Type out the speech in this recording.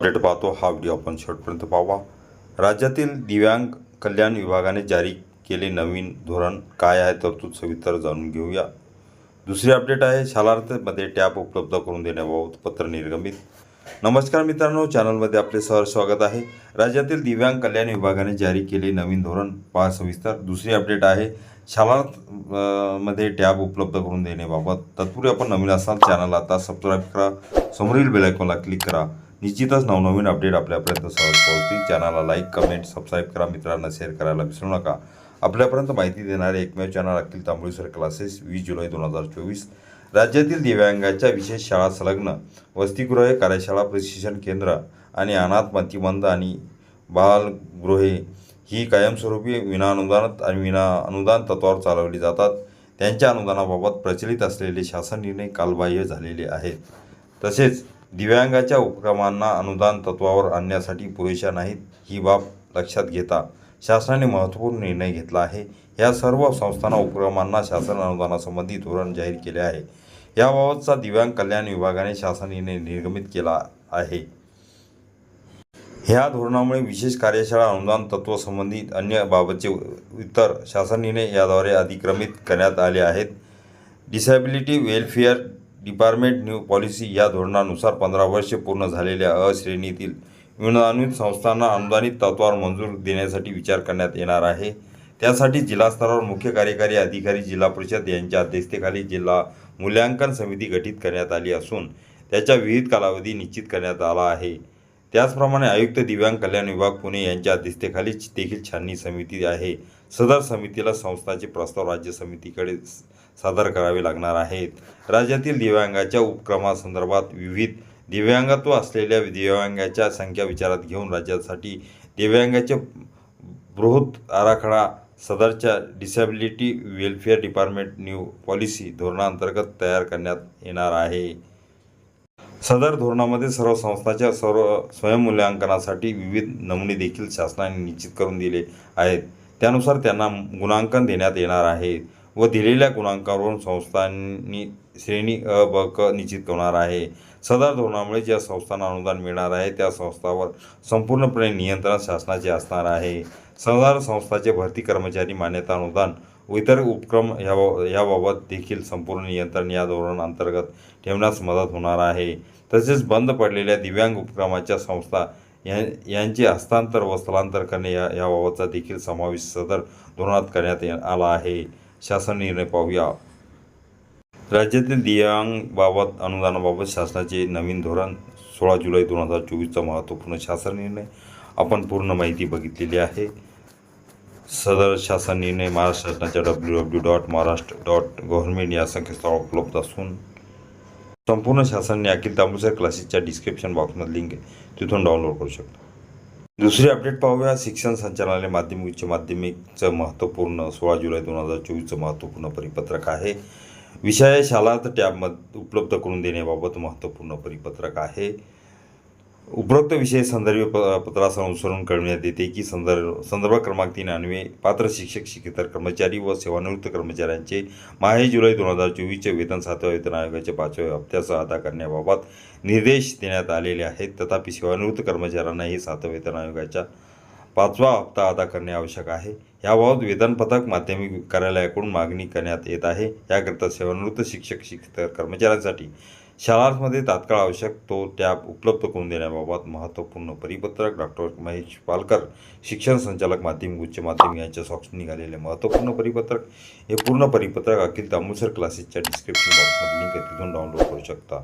Update पाहतो. हा video आपण शेवटपर्यंत पाहावा राज्यातील दिव्यांग कल्याण विभागाने जारी केले नवीन धोरण. काय आहे तरतूद सविस्तर जाणून घेऊया. दुसरी अपडेट आहे. शालार्थमध्ये टॅब उपलब्ध करून देण्याबाबत पत्र निर्गमित. नमस्कार मित्रांनो चॅनलमध्ये आपले सहर स्वागत आहे. राज्यातील दिव्यांग कल्याण विभागाने जारी केले नवीन धोरण. पहा सविस्तर दुसरी अपडेट आहे. शालार्थमध्ये टॅब उपलब्ध करून देण्याबाबत तत्पूर्वी आपण नवीन असाल चॅनल आता सबस्क्राईब करा. समोरील बेलायकॉनला क्लिक करा. निश्चितच नवनवीन अपडेट आपल्यापर्यंत सहज पोहोचतील. चॅनलला लाईक कमेंट सबस्क्राईब करा. मित्रांना शेअर करायला विसरू नका. आपल्यापर्यंत माहिती देणारे एकमेव channel Akhil Tamboli sir classes वीस जुलै दोन हजार चोवीस. राज्यातील दिव्यांगाच्या विशेष शाळा संलग्न वसतिगृहे कार्यशाळा प्रशिक्षण केंद्र आणि अनाथ मतिमंद आणि बालगृहे ही कायमस्वरूपी विनाअनुदानात आणि विना अनुदान तत्वावर चालवली जातात. त्यांच्या अनुदानाबाबत प्रचलित असलेले शासन निर्णय कालबाह्य झालेले आहेत. तसेच दिव्यांगाच्या उपक्रमांना अनुदान तत्वावर आणण्यासाठी पुरेशा नाहीत ही बाब लक्षात घेता शासनाने महत्त्वपूर्ण निर्णय घेतला आहे. या सर्व संस्थांना उपक्रमांना शासन अनुदानासंबंधी धोरण जाहीर केले आहे. याबाबतचा दिव्यांग कल्याण विभागाने शासनाने निर्गमित केला आहे. ह्या धोरणामुळे विशेष कार्यशाळा अनुदान तत्वासंबंधी अन्य बाबतचे इतर शासनाने याद्वारे अधिक्रमित करण्यात आले आहेत. Disability welfare department new policy या धोरणानुसार पंधरा वर्षे पूर्ण झालेल्या अ श्रेणीतील अनुदानित संस्थांना अनुदानित तत्वावर मंजूर देण्यासाठी विचार करण्यात येणार आहे. त्यासाठी जिल्हास्तरावर मुख्य कार्यकारी अधिकारी जिल्हा परिषद यांच्या अध्यक्षतेखाली जिल्हा मूल्यांकन समिती गठीत करण्यात आली असून त्याच्या विविध कालावधी निश्चित करण्यात आला आहे. त्याचप्रमाणे आयुक्त दिव्यांग कल्याण विभाग पुणे यांच्या अध्यक्षतेखाली देखील छाननी समिती आहे. सदर समितीला संस्थाचे प्रस्ताव राज्य समितीकडे सादर करावे लागणार आहेत. राज्यातील दिव्यांगाच्या उपक्रमासंदर्भात विविध दिव्यांगत्व असलेल्या दिव्यांगाच्या संख्या विचारात घेऊन राज्यासाठी दिव्यांगाचे बृहत आराखडा सदरच्या disability welfare department new policy धोरणांतर्गत तयार करण्यात येणार आहे. सदर धोरणामध्ये सर्व संस्थांच्या सर्व स्वयंमूल्यांकनासाठी विविध नमुने देखील शासनाने निश्चित करून दिले आहेत. त्यानुसार त्यांना गुणांकन देण्यात येणार आहे व दिलेल्या गुणांकावरून संस्थांनी श्रेणी अ ब क निश्चित होणार आहे. सदर धोरणामुळे ज्या संस्थांना अनुदान मिळणार आहे. त्या संस्थावर संपूर्णपणे नियंत्रण शासनाचे असणार आहे. सदर संस्थाचे भरती कर्मचारी मान्यता अनुदान इतर उपक्रम या याबाबत देखील संपूर्ण नियंत्रण या धोरण अंतर्गत ठेवण्यास मदत होणार आहे. तसेच बंद पडलेल्या दिव्यांग उपक्रमाच्या संस्था या यांचे हस्तांतर व स्थलांतर करणे या याबाबतचा देखील समावेश सदर धोरणात करण्यात आला आहे. शासन निर्णय पाहूया. राज्यातील दिव्यांगबाबत अनुदानाबाबत शासनाचे नवीन धोरण सोळा जुलै दोन हजार चोवीसचा महत्त्वपूर्ण शासन निर्णय. आपण पूर्ण माहिती बघितलेली आहे. सदर शासन निर्णय महाराष्ट्र शासनाच्या W W dot Maharashtra dot government या संकेतस्थळावर उपलब्ध असून संपूर्ण शासनाने अखिल तांबुसर क्लासेसच्या डिस्क्रिप्शन बॉक्समध्ये लिंक आहे तिथून डाउनलोड करू शकता. दुसरी अपडेट पाहूया. शिक्षण संचालनालय माध्यमिक उच्च माध्यमिकचं महत्त्वपूर्ण सोळा जुलै दोन हजार चोवीसचं महत्त्वपूर्ण परिपत्रक आहे. विषय शालांत टॅबमध्ये उपलब्ध करून देण्याबाबत महत्त्वपूर्ण परिपत्रक आहे. उपरोक्त विषय संदर्भ प- पत्रासह अनुसरून कळविण्यात येते की संदर्भ संदर्भ क्रमांक तीन अन्वे पात्र शिक्षक शिक्षेतर कर्मचारी व सेवानिवृत्त कर्मचाऱ्यांचे माहे जुलै दोन हजार चोवीसचे वेतन सातव्या वेतन आयोगाच्या पाचव्या हप्त्यासह अदा करण्याबाबत निर्देश देण्यात आलेले आहेत. तथापि सेवानिवृत्त कर्मचाऱ्यांनाही सातव्या वेतन आयोगाच्या पाचवा हप्ता अदा करणे आवश्यक आहे. याबाबत वेतन पथक माध्यमिक कार्यालयाकडून मागणी करण्यात येत आहे. याकरिता सेवानिवृत्त शिक्षक शिक्षक कर्मचाऱ्यांसाठी शाळांमध्ये तात्काळ आवश्यक तो टॅब उपलब्ध करून देण्याबाबत महत्त्वपूर्ण परिपत्रक डॉक्टर महेश पालकर शिक्षण संचालक माध्यमिक उच्च माध्यमिक यांच्या सॉक्स निघालेले महत्त्वपूर्ण परिपत्रक. हे पूर्ण परिपत्रक अखिल तामुसर क्लासेसच्या डिस्क्रिप्शन बॉक्समध्ये लिंक आहे तिथून डाउनलोड करू शकता.